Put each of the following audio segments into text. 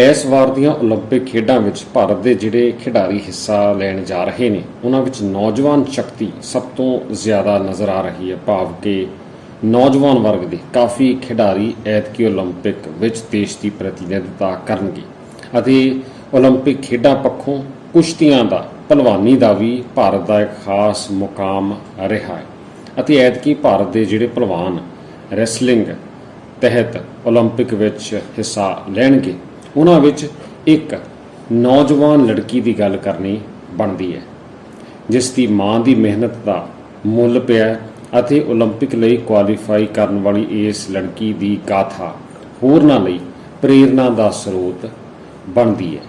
ਇਸ ਵਾਰ ਦੀਆਂ 올림픽 ਖੇਡਾਂ ਵਿੱਚ ਭਾਰਤ ਦੇ ਜਿਹੜੇ ਖਿਡਾਰੀ ਹਿੱਸਾ ਲੈਣ ਜਾ ਰਹੇ ਨੇ ਉਹਨਾਂ ਵਿੱਚ ਨੌਜਵਾਨ ਸ਼ਕਤੀ ਸਭ ਤੋਂ ਜ਼ਿਆਦਾ ਨਜ਼ਰ ਆ ਰਹੀ ਹੈ ਭਾਵ ਕਿ ਨੌਜਵਾਨ ਵਰਗ ਦੇ ਕਾਫੀ ਖਿਡਾਰੀ ਐਤਕੀ 올림픽 ਵਿੱਚ ਦੇਸ਼ ਦੀ ਪ੍ਰਤੀਨਿਧਤਾ ਕਰਨਗੇ ਅਤੇ 올림픽 ਖੇਡਾਂ ਪੱਖੋਂ ਕੁਸ਼ਤੀਆਂ ਦਾ ਪਹਿਲਵਾਨੀ ਦਾ ਵੀ ਭਾਰਤ ਦਾ ਇੱਕ ਖਾਸ ਮੁਕਾਮ ਰਿਹਾ ਹੈ ਅਤੇ ਐਤਕੀ ਭਾਰਤ ਦੇ ਜਿਹੜੇ ਪਹਿਲਵਾਨ ਰੈਸਲਿੰਗ ਤਹਿਤ 올림픽 ਵਿੱਚ ਹਿੱਸਾ ਲੈਣਗੇ ਉਹਨਾਂ ਵਿੱਚ ਇੱਕ ਨੌਜਵਾਨ ਲੜਕੀ ਦੀ ਗੱਲ ਕਰਨੀ ਬਣਦੀ ਹੈ ਜਿਸ ਦੀ ਮਾਂ ਦੀ ਮਿਹਨਤ ਦਾ ਮੁੱਲ ਪਿਆ ਹੈ ਅਤੇ 올림픽 ਲਈ ਕੁਆਲੀਫਾਈ ਕਰਨ ਵਾਲੀ ਇਸ ਲੜਕੀ ਦੀ ਗਾਥਾ ਹੋਰਨਾਂ ਲਈ ਪ੍ਰੇਰਣਾ ਦਾ ਸਰੋਤ ਬਣਦੀ ਹੈ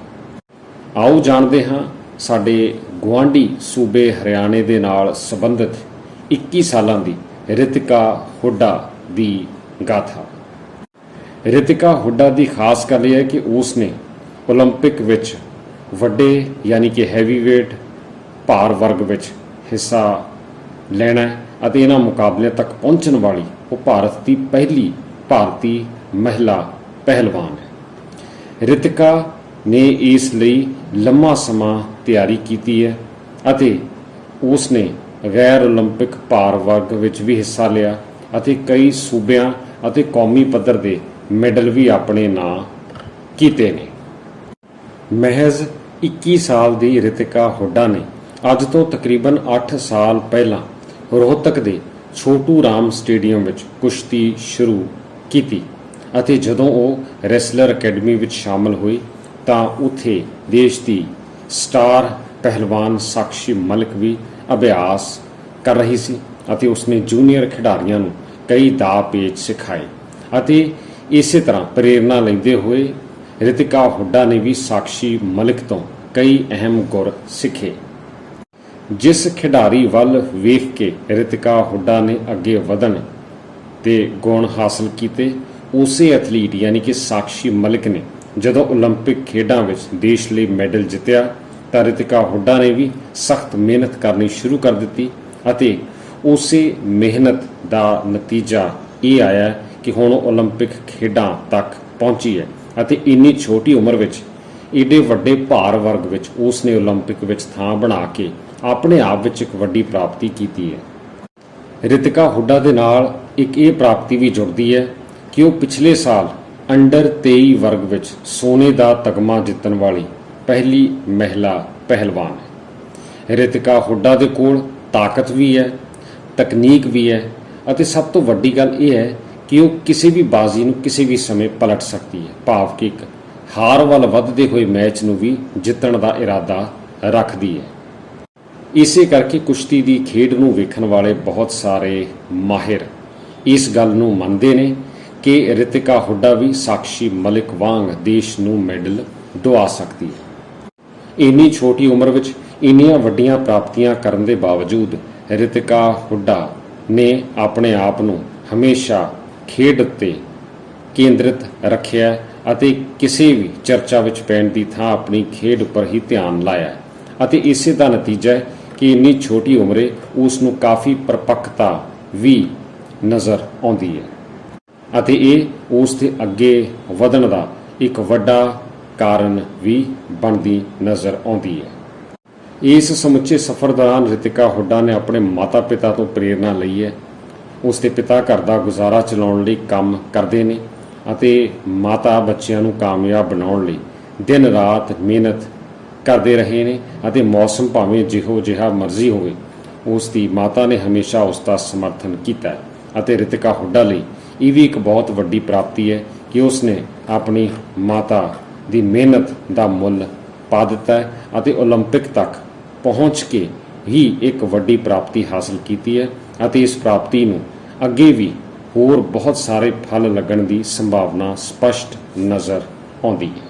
ਆਓ ਜਾਣਦੇ ਹਾਂ ਸਾਡੇ ਗੁਆਂਢੀ ਸੂਬੇ ਹਰਿਆਣੇ ਦੇ ਨਾਲ ਸੰਬੰਧਿਤ 21 ਸਾਲਾਂ ਦੀ ਰਿਤਿਕਾ ਹੁੱਡਾ ਦੀ ਗਾਥਾ ਰਿਤਿਕਾ ਹੁੱਡਾ ਦੀ ਖਾਸ ਗੱਲ ਇਹ ਹੈ ਕਿ ਉਸ ਨੇ 올림픽 ਵਿੱਚ ਵੱਡੇ ਯਾਨੀ ਕਿ ਹੈਵੀਵੇਟ ਭਾਰ ਵਰਗ ਵਿੱਚ ਹਿੱਸਾ ਲੈਣਾ ਹੈ ਅਤੇ ਇਹਨਾਂ ਮੁਕਾਬਲਿਆਂ ਤੱਕ ਪਹੁੰਚਣ ਵਾਲੀ ਉਹ ਭਾਰਤ ਦੀ ਪਹਿਲੀ ਭਾਰਤੀ ਮਹਿਲਾ ਪਹਿਲਵਾਨ ਹੈ ਰਿਤਿਕਾ ਨੇ ਇਸ ਲਈ ਲੰਮਾ ਸਮਾਂ ਤਿਆਰੀ ਕੀਤੀ ਹੈ ਅਤੇ ਉਸ ਨੇ ਗੈਰ 올림픽 ਭਾਰ ਵਰਗ ਵਿੱਚ ਵੀ ਹਿੱਸਾ ਲਿਆ ਅਤੇ ਕਈ ਸੂਬਿਆਂ ਅਤੇ ਕੌਮੀ ਪੱਧਰ ਦੇ ਮੈਡਲ ਵੀ ਆਪਣੇ ਨਾਂ ਕੀਤੇ ਨੇ। ਮਹਿਜ਼ 21 ਸਾਲ ਦੀ ਰਿਤਿਕਾ ਹੁੱਡਾ ਨੇ ਅੱਜ ਤੋਂ ਤਕਰੀਬਨ 8 ਸਾਲ ਪਹਿਲਾਂ ਰੋਹਤਕ ਦੇ ਛੋਟੂ ਰਾਮ ਸਟੇਡੀਅਮ ਵਿੱਚ ਕੁਸ਼ਤੀ ਸ਼ੁਰੂ ਕੀਤੀ ਅਤੇ ਜਦੋਂ ਉਹ ਰੈਸਲਰ ਅਕੈਡਮੀ ਵਿੱਚ ਸ਼ਾਮਲ ਹੋਈ ਤਾਂ ਉੱਥੇ ਦੇਸ਼ ਦੀ ਸਟਾਰ ਪਹਿਲਵਾਨ ਸਾਕਸ਼ੀ ਮਲਿਕ ਵੀ ਅਭਿਆਸ ਕਰ ਰਹੀ ਸੀ ਅਤੇ ਉਸਨੇ ਜੂਨੀਅਰ ਖਿਡਾਰੀਆਂ ਨੂੰ ਕਈ ਦਾਅ ਪੇਚ ਸਿਖਾਏ ਅਤੇ ਇਸੇ ਤਰ੍ਹਾਂ ਪ੍ਰੇਰਣਾ ਲੈਂਦੇ ਹੋਏ ਰਿਤਿਕਾ ਹੁੱਡਾ ਨੇ ਵੀ ਸਾਕਸ਼ੀ ਮਲਿਕ ਤੋਂ ਕਈ ਅਹਿਮ ਗੁਰ ਸਿੱਖੇ ਜਿਸ ਖਿਡਾਰੀ ਵੱਲ ਵੇਖ ਕੇ ਰਿਤਿਕਾ ਹੁੱਡਾ ਨੇ ਅੱਗੇ ਵਧਣ ਤੇ ਗੁਣ ਹਾਸਲ ਕੀਤੇ ਉਸੇ ਐਥਲੀਟ ਯਾਨੀ ਕਿ ਸਾਕਸ਼ੀ ਮਲਿਕ ਨੇ ਜਦੋਂ 올림픽 ਖੇਡਾਂ ਵਿੱਚ ਦੇਸ਼ ਲਈ ਮੈਡਲ ਜਿੱਤਿਆ ਤਾਂ ਰਿਤਿਕਾ ਹੁੱਡਾ ਨੇ ਵੀ ਸਖਤ ਮਿਹਨਤ ਕਰਨੀ ਸ਼ੁਰੂ ਕਰ ਦਿੱਤੀ ਅਤੇ ਉਸੇ ਮਿਹਨਤ ਦਾ ਨਤੀਜਾ ਇਹ ਆਇਆ ਕਿ ਹੁਣ ਉਹ 올림픽 ਖੇਡਾਂ ਤੱਕ ਪਹੁੰਚੀ ਹੈ ਅਤੇ ਇੰਨੀ ਛੋਟੀ ਉਮਰ ਵਿੱਚ ਏਡੇ ਵੱਡੇ ਭਾਰ ਵਰਗ ਵਿੱਚ ਉਸ ਨੇ 올림픽 ਵਿੱਚ ਥਾਂ ਬਣਾ ਕੇ ਆਪਣੇ ਆਪ ਵਿੱਚ ਇੱਕ ਵੱਡੀ ਪ੍ਰਾਪਤੀ ਕੀਤੀ ਹੈ ਰਿਤਿਕਾ ਹੁੱਡਾ ਦੇ ਨਾਲ ਇੱਕ ਇਹ ਪ੍ਰਾਪਤੀ ਵੀ ਜੁੜਦੀ ਹੈ ਕਿ ਉਹ ਪਿਛਲੇ ਸਾਲ ਅੰਡਰ 23 ਵਰਗ ਵਿੱਚ ਸੋਨੇ ਦਾ ਤਗਮਾ ਜਿੱਤਣ ਵਾਲੀ ਪਹਿਲੀ ਮਹਿਲਾ ਪਹਿਲਵਾਨ ਹੈ ਰਿਤਿਕਾ ਹੁੱਡਾ ਦੇ ਕੋਲ ਤਾਕਤ ਵੀ ਹੈ ਤਕਨੀਕ ਵੀ ਹੈ ਅਤੇ ਸਭ ਤੋਂ ਵੱਡੀ ਗੱਲ ਇਹ ਹੈ ਕਿ ਉਹ ਕਿਸੇ ਵੀ ਬਾਜ਼ੀ ਨੂੰ ਕਿਸੇ ਵੀ ਸਮੇਂ ਪਲਟ ਸਕਦੀ ਹੈ। ਭਾਵ ਕਿ ਇੱਕ ਹਾਰ ਵੱਲ ਵੱਧਦੇ ਹੋਏ ਮੈਚ ਨੂੰ ਵੀ ਜਿੱਤਣ ਦਾ ਇਰਾਦਾ ਰੱਖਦੀ ਹੈ। ਇਸੇ ਕਰਕੇ ਕੁਸ਼ਤੀ ਦੀ ਖੇਡ ਨੂੰ ਵੇਖਣ ਵਾਲੇ ਬਹੁਤ ਸਾਰੇ ਮਾਹਿਰ ਇਸ ਗੱਲ ਨੂੰ ਮੰਨਦੇ ਨੇ ਕਿ ਰਿਤਿਕਾ ਹੁੱਡਾ ਵੀ ਸਾਕਸ਼ੀ ਮਲਿਕ ਵਾਂਗ ਦੇਸ਼ ਨੂੰ ਮੈਡਲ ਦਵਾ ਸਕਦੀ ਹੈ। ਇੰਨੀ ਛੋਟੀ ਉਮਰ ਵਿੱਚ ਇੰਨੀਆਂ ਵੱਡੀਆਂ ਪ੍ਰਾਪਤੀਆਂ ਕਰਨ ਦੇ ਬਾਵਜੂਦ ਰਿਤਿਕਾ ਹੁੱਡਾ ਨੇ ਆਪਣੇ ਆਪ ਨੂੰ ਹਮੇਸ਼ਾ ਖੇਡ ਉੱਤੇ ਕੇਂਦਰਿਤ ਰੱਖਿਆ ਅਤੇ ਕਿਸੇ ਵੀ ਚਰਚਾ ਵਿੱਚ ਪੈਣ ਦੀ ਥਾਂ ਆਪਣੀ ਖੇਡ ਉੱਪਰ ਹੀ ਧਿਆਨ ਲਾਇਆ। ਅਤੇ ਇਸੇ ਦਾ ਨਤੀਜਾ ਹੈ ਕਿ ਇੰਨੀ ਛੋਟੀ ਉਮਰੇ ਉਸ ਨੂੰ ਕਾਫੀ ਪਰਪੱਕਤਾ ਵੀ ਨਜ਼ਰ ਆਉਂਦੀ ਹੈ। ਅਤੇ ਇਹ ਉਸ ਦੇ ਅੱਗੇ ਵਧਣ ਦਾ ਇੱਕ ਵੱਡਾ ਕਾਰਨ ਵੀ ਬਣਦੀ ਨਜ਼ਰ ਆਉਂਦੀ ਹੈ। ਇਸ ਸਮੁੱਚੇ ਸਫ਼ਰ ਦੌਰਾਨ ਰਿਤਿਕਾ ਹੁੱਡਾ ਨੇ ਆਪਣੇ ਮਾਤਾ-ਪਿਤਾ ਤੋਂ ਪ੍ਰੇਰਣਾ ਲਈ ਹੈ ਉਸ ਦੇ ਪਿਤਾ ਘਰ ਦਾ ਗੁਜ਼ਾਰਾ ਚਲਾਉਣ ਲਈ ਕੰਮ ਕਰਦੇ ਨੇ ਅਤੇ ਮਾਤਾ ਬੱਚਿਆਂ ਨੂੰ ਕਾਮਯਾਬ ਬਣਾਉਣ ਲਈ ਦਿਨ ਰਾਤ ਮਿਹਨਤ ਕਰਦੇ ਰਹੇ ਨੇ ਅਤੇ ਮੌਸਮ ਭਾਵੇਂ ਜਿਹੋ ਜਿਹਾ ਮਰਜ਼ੀ ਹੋਵੇ ਉਸ ਦੀ ਮਾਤਾ ਨੇ ਹਮੇਸ਼ਾ ਉਸ ਦਾ ਸਮਰਥਨ ਕੀਤਾ ਹੈ ਅਤੇ ਰਿਤਿਕਾ ਹੁੱਡਾ ਲਈ ਇਹ ਵੀ ਇੱਕ ਬਹੁਤ ਵੱਡੀ ਪ੍ਰਾਪਤੀ ਹੈ ਕਿ ਉਸ ਨੇ ਆਪਣੀ ਮਾਤਾ ਦੀ ਮਿਹਨਤ ਦਾ ਮੁੱਲ ਪਾ ਦਿੱਤਾ ਹੈ ਅਤੇ 올림픽 ਤੱਕ ਪਹੁੰਚ ਕੇ ਹੀ ਇੱਕ ਵੱਡੀ ਪ੍ਰਾਪਤੀ ਹਾਸਲ ਕੀਤੀ ਹੈ ਅਤੇ ਇਸ ਪ੍ਰਾਪਤੀ ਨੂੰ ਅੱਗੇ ਵੀ ਹੋਰ ਬਹੁਤ ਸਾਰੇ ਫਲ ਲੱਗਣ ਦੀ ਸੰਭਾਵਨਾ ਸਪਸ਼ਟ ਨਜ਼ਰ ਆਉਂਦੀ ਹੈ।